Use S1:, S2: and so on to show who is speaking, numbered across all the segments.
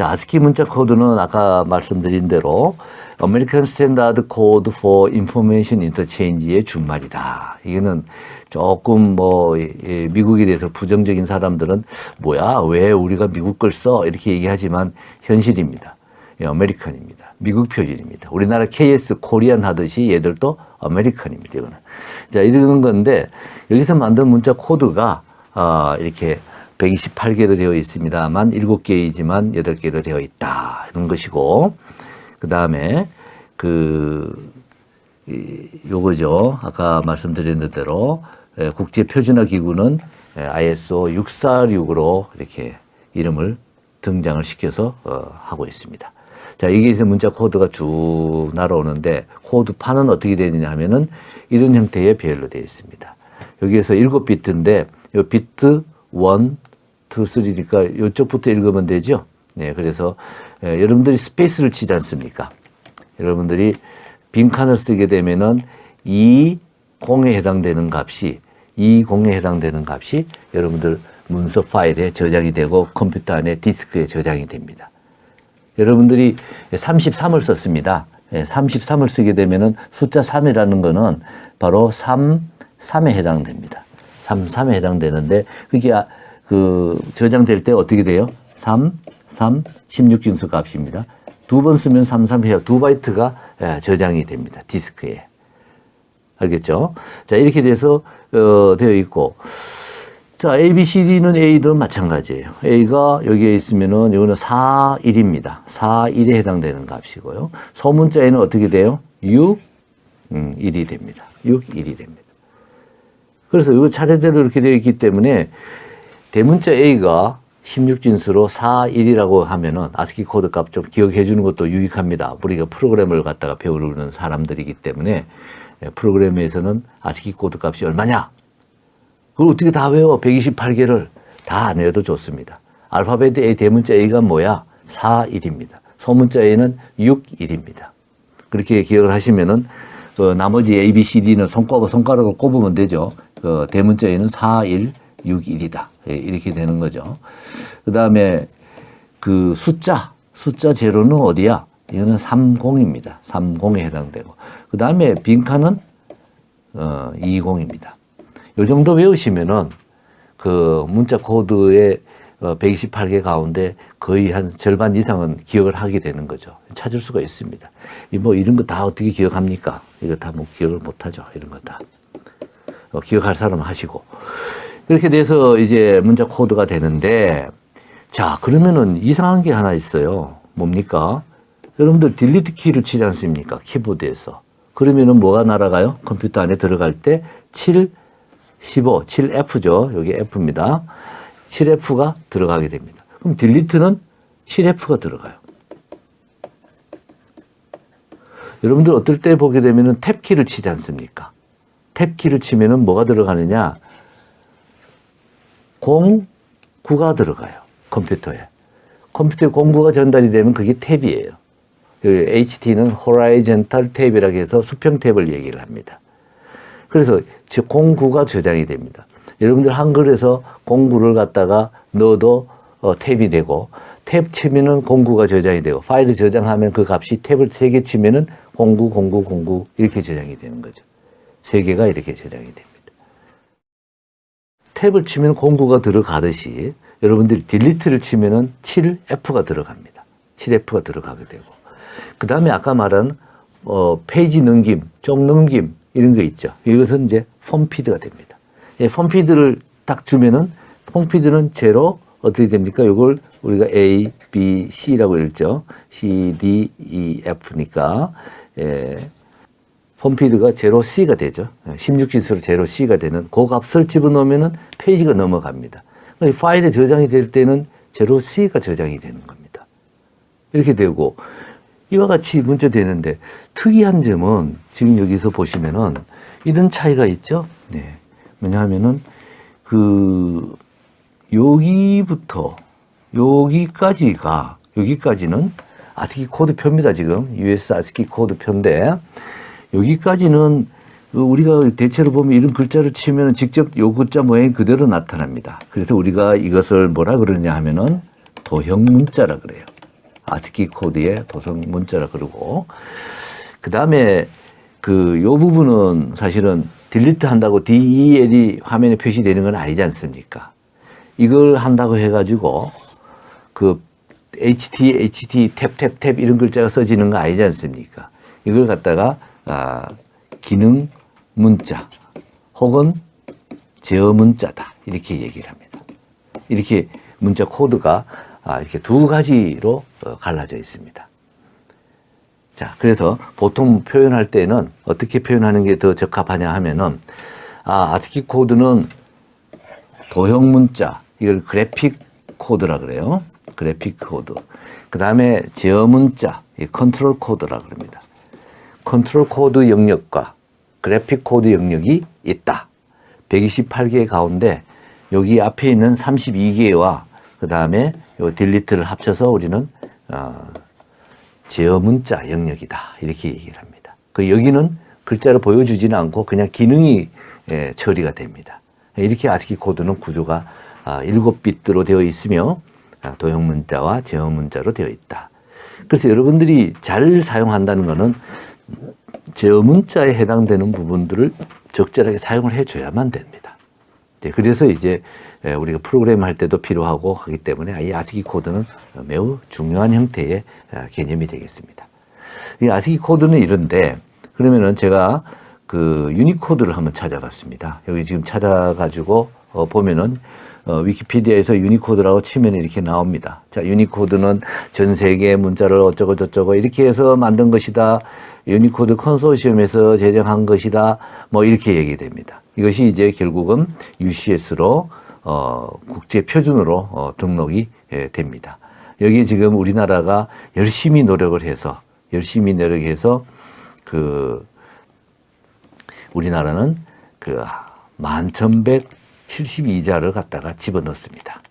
S1: 자, 아스키 문자 코드는 아까 말씀드린 대로 아메리칸 스탠다드 코드 포 인포메이션 인터체인지의 준말이다. 이거는 조금 뭐 예, 미국에 대해서 부정적인 사람들은 뭐야 왜 우리가 미국 걸 써 이렇게 얘기하지만 현실입니다. 예, 아메리칸입니다. 미국 표준입니다. 우리나라 KS 코리안 하듯이 얘들도 아메리칸입니다. 이거는 자 이런 건데 여기서 만든 문자 코드가 아 이렇게 128개로 되어 있습니다만 7개이지만 8개로 되어 있다. 이런 것이고, 그 다음에 그, 이, 요거죠. 아까 말씀드린 대로 에, 국제 표준화 기구는 에, ISO 646으로 이렇게 이름을 등장을 시켜서 어, 하고 있습니다. 자, 이게 이제 문자 코드가 쭉 날아오는데 코드 판은 어떻게 되느냐 하면은 이런 형태의 배열로 되어 있습니다. 여기에서 7비트인데 요 비트 1, 2, 3니까 이쪽부터 읽으면 되죠. 네, 그래서 에, 여러분들이 스페이스를 치지 않습니까? 여러분들이 빈칸을 쓰게 되면은 이 공에 해당되는 값이 이 공에 해당되는 값이 여러분들 문서 파일에 저장이 되고 컴퓨터 안에 디스크에 저장이 됩니다. 여러분들이 33을 썼습니다. 33을 쓰게 되면은 숫자 3이라는 거는 바로 3, 3에 해당됩니다. 3, 3에 해당되는데 그게 아- 그 저장될 때 어떻게 돼요? 3, 3, 16진수 값입니다. 두 번 쓰면 3, 3 해요. 두 바이트가 예, 저장이 됩니다. 디스크에. 알겠죠? 자, 이렇게 돼서 어, 되어 있고 자, A, B, C, D는 A도 마찬가지예요. A가 여기에 있으면은 이거는 4, 1입니다. 4, 1에 해당되는 값이고요. 소문자 에는 어떻게 돼요? 6, 음, 1이 됩니다. 6, 1이 됩니다. 그래서 이거 차례대로 이렇게 되어 있기 때문에 대문자 A가 16진수로 4, 1이라고 하면은 아스키 코드 값 좀 기억해 주는 것도 유익합니다. 우리가 프로그램을 갖다가 배우는 사람들이기 때문에 예, 프로그램에서는 아스키 코드 값이 얼마냐? 그걸 어떻게 다 외워? 128개를 다 안 외워도 좋습니다. 알파벳 A 대문자 A가 뭐야? 4, 1입니다. 소문자 A는 6, 1입니다. 그렇게 기억을 하시면은 그 나머지 A, B, C, D는 손가락, 손가락을 꼽으면 되죠. 그 대문자 A는 4, 1, 6, 1이다. 예, 이렇게 되는 거죠. 그 다음에 그 숫자, 숫자 제로는 어디야? 이거는 30입니다. 30에 해당되고. 그 다음에 빈칸은 어, 20입니다. 요 정도 외우시면은 그 문자 코드의 어, 128개 가운데 거의 한 절반 이상은 기억을 하게 되는 거죠. 찾을 수가 있습니다. 이뭐 이런 거 다 어떻게 기억합니까? 이거 다 뭐 기억을 못 하죠. 이런 거 다. 어, 기억할 사람은 하시고. 이렇게 돼서 이제 문자 코드가 되는데 자, 그러면은 이상한 게 하나 있어요. 뭡니까? 여러분들 딜리트 키를 치지 않습니까? 키보드에서. 그러면은 뭐가 날아가요? 컴퓨터 안에 들어갈 때 7, 15, 7F죠. 여기 F입니다. 7F가 들어가게 됩니다. 그럼 딜리트는 7F가 들어가요. 여러분들 어떨 때 보게 되면은 탭 키를 치지 않습니까? 탭 키를 치면은 뭐가 들어가느냐? 09가 들어가요. 컴퓨터에. 컴퓨터에 09가 전달이 되면 그게 탭이에요. 그 HT는 horizontal 탭이라고 해서 수평 탭을 얘기를 합니다. 그래서 즉 09가 저장이 됩니다. 여러분들 한글에서 09를 갖다가 넣어도 어, 탭이 되고 탭 치면은 09가 저장이 되고 파일 저장하면 그 값이 탭을 세 개 치면은 09, 09, 09 이렇게 저장이 되는 거죠. 세 개가 이렇게 저장이 됩니다. 탭을 치면 09가 들어가듯이 여러분들이 딜리트를 치면은 7F가 들어갑니다. 7F가 들어가게 되고 그 다음에 아까 말한 어, 페이지 넘김, 쪽 넘김 이런 거 있죠. 이것은 이제 폼피드가 됩니다. 예, 폼피드를 딱 주면은 폼피드는 제로 어떻게 됩니까? 이걸 우리가 A, B, C라고 읽죠. C, D, E, F니까 예, 폼피드가 제로 C가 되죠. 16진수로 제로 C가 되는 그 값을 집어넣으면은 페이지가 넘어갑니다. 파일에 저장이 될 때는 제로 C가 저장이 되는 겁니다. 이렇게 되고 이와 같이 문제 되는데 특이한 점은 지금 여기서 보시면은 이런 차이가 있죠. 네. 뭐냐 하면은 그 여기부터 여기까지가 여기까지는 아스키 코드표입니다. 지금 US 아스키 코드표인데 여기까지는 그 우리가 대체로 보면 이런 글자를 치면 직접 요 글자 모양이 그대로 나타납니다. 그래서 우리가 이것을 뭐라 그러냐 하면은 도형 문자라 그래요. 아스키 코드의 도성 문자라 그러고 그 다음에 그 요 부분은 사실은 딜리트 한다고 DEL이 화면에 표시되는 건 아니지 않습니까? 이걸 한다고 해가지고 그 HT, HT, 탭, 탭, 탭 이런 글자가 써지는 거 아니지 않습니까? 이걸 갖다가 아, 기능 문자 혹은 제어 문자다 이렇게 얘기를 합니다. 이렇게 문자 코드가 아, 이렇게 두 가지로 어, 갈라져 있습니다. 자, 그래서 보통 표현할 때는 어떻게 표현하는 게 더 적합하냐 하면은 아, 아스키 코드는 도형 문자, 이걸 그래픽 코드라 그래요. 그래픽 코드. 그 다음에 제어 문자, 이 컨트롤 코드라 그럽니다. 컨트롤 코드 영역과 그래픽 코드 영역이 있다. 128개 가운데 여기 앞에 있는 32개와 그 다음에 요 딜리트를 합쳐서 우리는 어, 제어 문자 영역이다. 이렇게 얘기를 합니다. 그 여기는 글자를 보여주지는 않고 그냥 기능이 예, 처리가 됩니다. 이렇게 아스키 코드는 구조가 아, 7비트로 되어 있으며 아, 도형 문자와 제어 문자로 되어 있다. 그래서 여러분들이 잘 사용한다는 것은 제어 문자에 해당되는 부분들을 적절하게 사용을 해줘야만 됩니다. 네, 그래서 이제 에, 우리가 프로그램 할 때도 필요하고 하기 때문에 이 아스키 코드는 매우 중요한 형태의 아, 개념이 되겠습니다. 이 아스키 코드는 이런데 그러면은 제가 그 유니코드를 한번 찾아봤습니다. 여기 지금 찾아가지고 어, 보면은 어, 위키피디아에서 유니코드라고 치면 이렇게 나옵니다. 자, 유니코드는 전 세계 문자를 어쩌고 저쩌고 이렇게 해서 만든 것이다. 유니코드 컨소시엄에서 제정한 것이다. 뭐 이렇게 얘기됩니다. 이것이 이제 결국은 UCS로 어, 국제 표준으로 어, 등록이 예, 됩니다. 여기 지금 우리나라가 열심히 노력을 해서 열심히 노력해서 그 우리나라는 그만 천백칠십이자를 갖다가 집어넣습니다.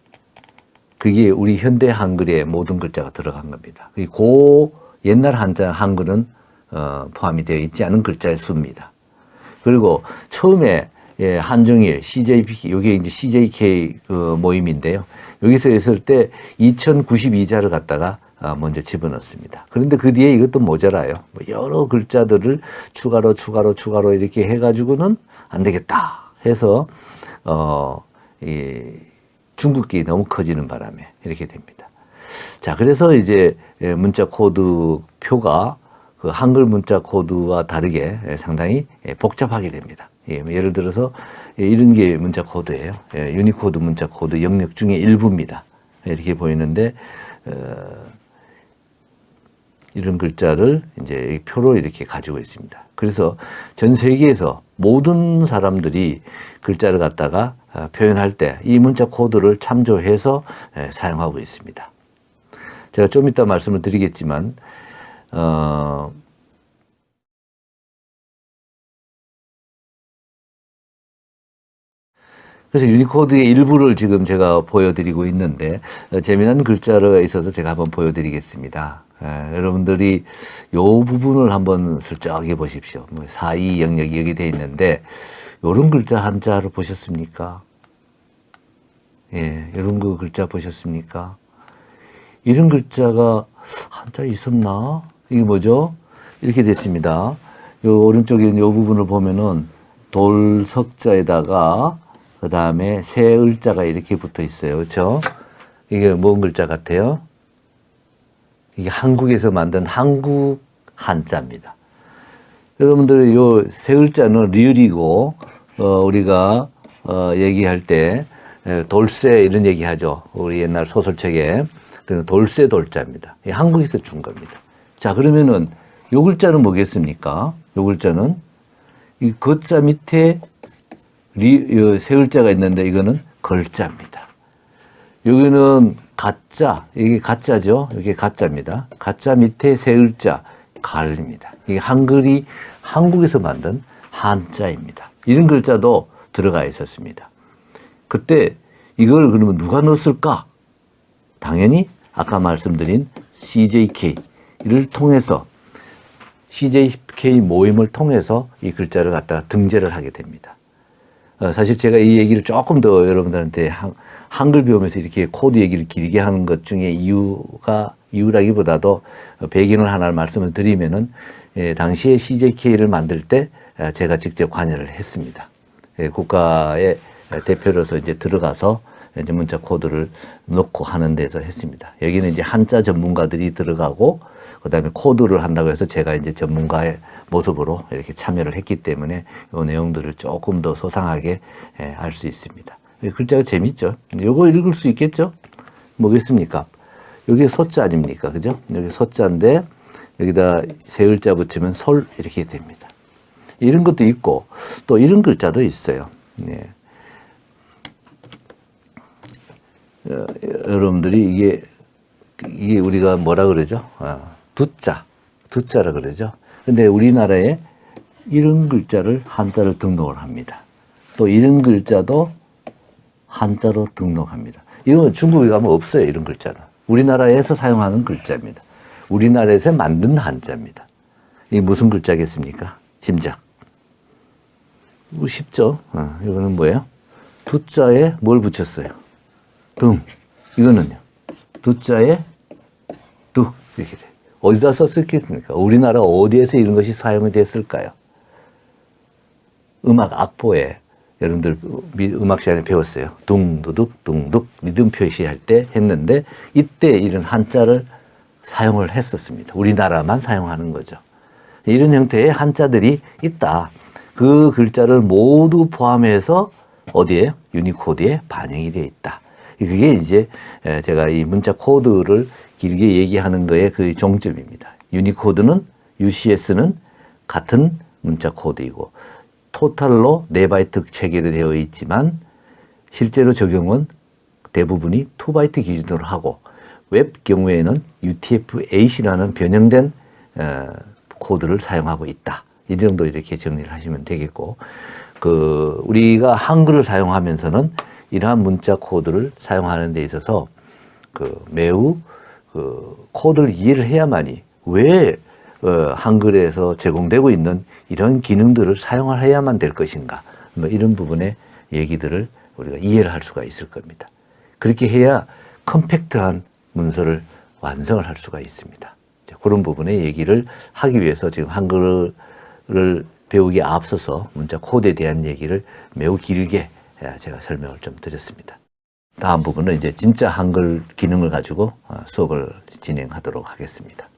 S1: 그게 우리 현대 한글의 모든 글자가 들어간 겁니다. 그 옛날 한자 한글은 어, 포함이 되어 있지 않은 글자의 수입니다. 그리고 처음에 예, 한중일 CJP 이게 이제 CJK 그 모임인데요. 여기서 했을 때 2092자를 갖다가 아, 먼저 집어넣습니다. 그런데 그 뒤에 이것도 모자라요. 뭐 여러 글자들을 추가로 추가로 추가로 이렇게 해가지고는 안 되겠다 해서 어, 이 중국기 너무 커지는 바람에 이렇게 됩니다. 자, 그래서 이제 예, 문자 코드 표가 그 한글 문자 코드와 다르게 예, 상당히 예, 복잡하게 됩니다. 예, 뭐 예를 들어서 이런 게 문자 코드예요. 유니코드 문자 코드 영역 중에 일부입니다. 이렇게 보이는데 어, 이런 글자를 이제 표로 이렇게 가지고 있습니다. 그래서 전 세계에서 모든 사람들이 글자를 갖다가 아, 표현할 때 이 문자 코드를 참조해서 사용하고 있습니다. 제가 좀 이따 말씀을 드리겠지만, 어, 그래서 유니코드의 일부를 지금 제가 보여드리고 있는데 어, 재미난 글자가 있어서 제가 한번 보여드리겠습니다. 에, 여러분들이 요 부분을 한번 슬쩍해 보십시오. 뭐 사이 영역이 여기 돼 있는데 요런 글자 한자를 보셨습니까? 예, 이런 그 글자 보셨습니까? 이런 글자가 한자 있었나? 이게 뭐죠? 이렇게 됐습니다. 요 오른쪽에 요 부분을 보면은 돌석자에다가 그 다음에 새 을자가 이렇게 붙어 있어요. 그렇죠? 이게 뭔 글자 같아요? 이게 한국에서 만든 한국 한자입니다. 여러분들 요새 을자는 리을이고 어, 우리가 어, 얘기할 때 에, 돌쇠 이런 얘기하죠. 우리 옛날 소설책에 그 돌쇠 돌자입니다. 이 한국에서 준 겁니다. 자 그러면은 요 글자는 뭐겠습니까? 요 글자는 이 거자 밑에 리, 세 글자가 있는데 이거는 걸자입니다. 여기는 가짜, 이게 가짜죠? 이게 가짜입니다. 가짜 밑에 세 글자, 갈입니다. 이게 한글이 한국에서 만든 한자입니다. 이런 글자도 들어가 있었습니다. 그때 이걸 그러면 누가 넣었을까? 당연히 아까 말씀드린 CJK를 통해서 CJK 모임을 통해서 이 글자를 갖다가 등재를 하게 됩니다. 어, 사실 제가 이 얘기를 조금 더 여러분들한테 한, 한글 배우면서 이렇게 코드 얘기를 길게 하는 것 중에 이유가 이유라기보다도 배경을 하나 말씀을 드리면은 예, 당시에 CJK를 만들 때 예, 제가 직접 관여를 했습니다. 예, 국가의 대표로서 이제 들어가서 이제 문자 코드를 넣고 하는 데서 했습니다. 여기는 이제 한자 전문가들이 들어가고 그다음에 코드를 한다고 해서 제가 이제 전문가의 모습으로 이렇게 참여를 했기 때문에 이 내용들을 조금 더 소상하게 예, 알수 있습니다. 이 글자가 재밌죠. 요거 읽을 수 있겠죠? 뭐겠습니까? 여기 소자 아닙니까? 그죠? 여기 소자인데 여기다 세 글자 붙이면 솔 이렇게 됩니다. 이런 것도 있고 또 이런 글자도 있어요. 예. 어, 여러분들이 이게 이게 우리가 뭐라 그러죠? 아, 두자, 두자라 그러죠. 근데 우리나라에 이런 글자를 한자를 등록을 합니다. 또 이런 글자도 한자로 등록합니다. 이건 중국에 가면 없어요. 이런 글자는. 우리나라에서 사용하는 글자입니다. 우리나라에서 만든 한자입니다. 이게 무슨 글자겠습니까? 짐작. 뭐 쉽죠? 어, 이거는 뭐예요? 두 자에 뭘 붙였어요? 등. 이거는요. 두 자에 두. 이렇게 돼. 어디다 썼겠습니까? 우리나라 어디에서 이런 것이 사용이 됐을까요? 음악 악보에 여러분들 미- 음악 시간에 배웠어요. 둥두둑 둥둑 리듬 표시할 때 했는데 이때 이런 한자를 사용을 했었습니다. 우리나라만 사용하는 거죠. 이런 형태의 한자들이 있다. 그 글자를 모두 포함해서 어디에 유니코드에 반영이 되어 있다. 그게 이제 에, 제가 이 문자 코드를 길게 얘기하는 거의 그 종점입니다. 유니코드는 UCS는 같은 문자 코드이고 토탈로 4바이트 체계로 되어 있지만 실제로 적용은 대부분이 2바이트 기준으로 하고 웹 경우에는 UTF-8이라는 변형된 어, 코드를 사용하고 있다. 이 정도 이렇게 정리를 하시면 되겠고 그 우리가 한글을 사용하면서는 이러한 문자 코드를 사용하는 데 있어서 그 매우 그 코드를 이해를 해야만이 왜 어, 한글에서 제공되고 있는 이런 기능들을 사용을 해야만 될 것인가 뭐 이런 부분의 얘기들을 우리가 이해를 할 수가 있을 겁니다. 그렇게 해야 컴팩트한 문서를 완성을 할 수가 있습니다. 자, 그런 부분의 얘기를 하기 위해서 지금 한글을 배우기에 앞서서 문자 코드에 대한 얘기를 매우 길게 제가 설명을 좀 드렸습니다. 다음 부분은 이제 진짜 한글 기능을 가지고 어, 수업을 진행하도록 하겠습니다.